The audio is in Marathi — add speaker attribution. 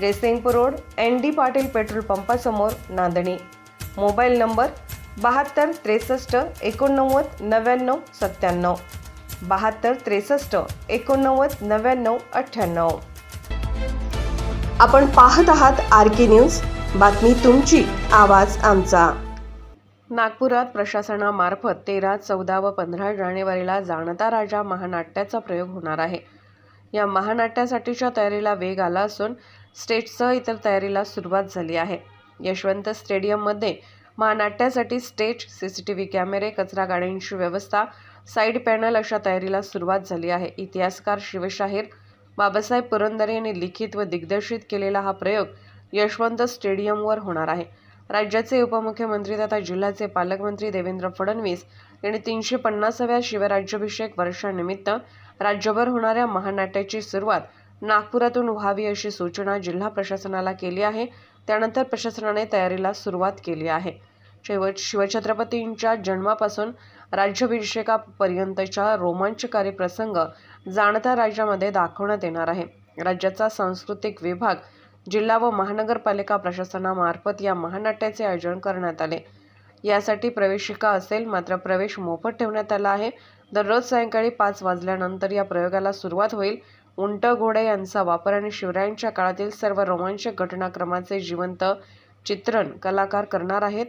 Speaker 1: Jaysingpur road N D Patil petrol पंपासमोर Nandani. Mobile number बहात्तर त्रेसष्ट एकोणनव्वद नव्याण्णव सत्त्याण्णव. बहात्तर त्रेसष्ट एकोणनव्वद नव्याण्णव अठ्ठ्याण्णव. आपण पाहत आहात आर के न्यूज. बातमी तुमची आवाज आमचा. नागपुरात प्रशासनामार्फत तेरा चौदा व पंधरा जानेवारीला जाणता राजा महानाट्याचा प्रयोग होणार आहे. या महानाट्यासाठीच्या तयारीला वेग आला असून स्टेजसह इतर तयारीला सुरुवात झाली आहे. यशवंत स्टेडियममध्ये महानाट्यासाठी stage C C T V कॅमेरे कचरा गाड्यांची व्यवस्था साईड पॅनल अशा तयारीला सुरुवात झाली आहे. इतिहासकार शिवशाहीर बाबासाहेब पुरंदरे यांनी लिखित व दिग्दर्शित केलेला हा प्रयोग यशवंत स्टेडियमवर होणार आहे. राज्याचे उपमुख्यमंत्री तथा जिल्ह्याचे पालकमंत्री देवेंद्र फडणवीस यांनी तीनशे पन्नासाव्या शिवराज्याभिषेक वर्षानिमित्त राज्यभर होणाऱ्या महानाट्याची सुरुवात नागपुरातून व्हावी अशी सूचना जिल्हा प्रशासनाला केली आहे. त्यानंतर प्रशासनाने तयारीला सुरुवात केली आहे. शिव शिवछत्रपतींच्या जन्मापासून राज्याभिषेकापर्यंतच्या रोमांचकारी प्रसंग जाणता राज्यामध्ये दाखवण्यात येणार आहे. राज्याचा सांस्कृतिक विभाग जिल्हा व महानगरपालिका प्रशासनामार्फत या महानाट्याचे आयोजन करण्यात आले. यासाठी प्रवेशिका असेल मात्र प्रवेश मोफत ठेवण्यात आला आहे. दररोज सायंकाळी पाच वाजल्यानंतर या प्रयोगाला सुरुवात होईल. उंट घोडे यांचा वापर आणि शिवरायांच्या काळातील सर्व रोमांचक घटनाक्रमाचे जिवंत चित्रण कलाकार करणार आहेत.